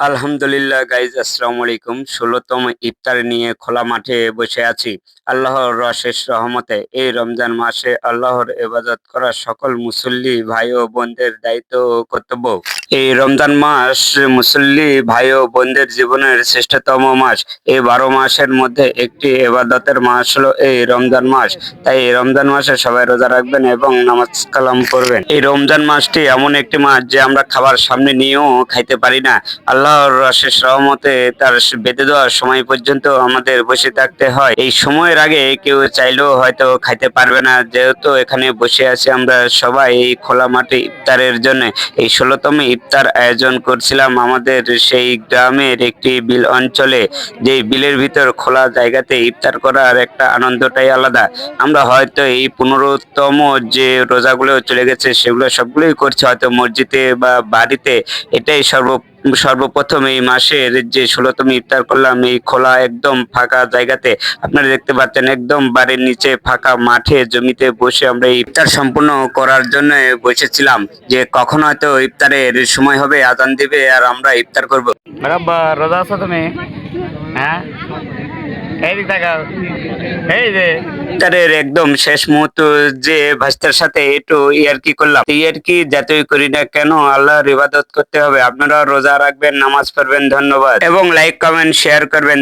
আলহামদুলিল্লাহ গাইজ আসসালামু আলাইকুম। ষোলোতম ইফতার নিয়ে খোলা মাঠে বসে আছি। আল্লাহর রশেষ রহমতে এই রমজান মাসে আল্লাহর এবাজত করা সকল মুসল্লি ভাই ও বোনদের দায়িত্ব ও কর্তব্য। এই রমজান মাস মুসল্লি ভাই ও বোনদের জীবনের শ্রেষ্ঠতম মাস। এই বারো মাসের মধ্যে একটি এবাদতের মাস হলো এই রমজান মাস। তাই এই রমজান মাসে সবাই রোজা রাখবেন এবং নামাজ কালাম করবেন এই রমজান মাসটি এমন একটি মাস যে আমরা খাবার সামনে নিয়েও খাইতে পারি না। আল্লাহর শেষ রহমতে তার বেঁধে দেওয়ার সময় পর্যন্ত আমাদের বসে থাকতে হয়। এই সময়ের আগে কেউ চাইলেও হয়তো খাইতে পারবে না। যেহেতু এখানে বসে আছি আমরা সবাই এই খোলা মাঠে ইফতারের জন্য। এই ষোলোতম ইফতার আয়োজন করছিলাম। আমাদের সেই গ্রামের একটি বিল অঞ্চলে যে বিলের ভিতর খোলা জায়গাতে ইফতার করার একটা আনন্দটাই আলাদা। আমরা হয়তো এই পনেরোতম যে রোজাগুলো চলে গেছে, সেগুলো সবগুলোই করছি। হয়তো মসজিদে বা বাড়িতে এটাই সর্ব সর্বপ্রথম এই মাসের যে ষোলোতম ইফতার করলাম, এই খোলা একদম ফাঁকা জায়গাতে। আপনারা দেখতে পাচ্ছেন, একদম বাড়ির নিচে ফাঁকা মাঠে, জমিতে বসে আমরা ইফতার সম্পূর্ণ করার জন্য বসেছিলাম। যে কখন হয়তো ইফতারের সময় হবে, আজান দিবে আর আমরা ইফতার করব। রোজা আছো তুমি? হ্যাঁ? এই একদম শেষ মুহূর্ত যে ভাস্তার সাথে একটু ইয়ারকি করলাম। ইয়ারকি যাতেই করি না কেন আল্লাহর ইবাদত করতে হবে। আপনারা রোজা রাখবেন, নামাজ পড়বেন, ধন্যবাদ। এবং লাইক কমেন্ট শেয়ার করবেন।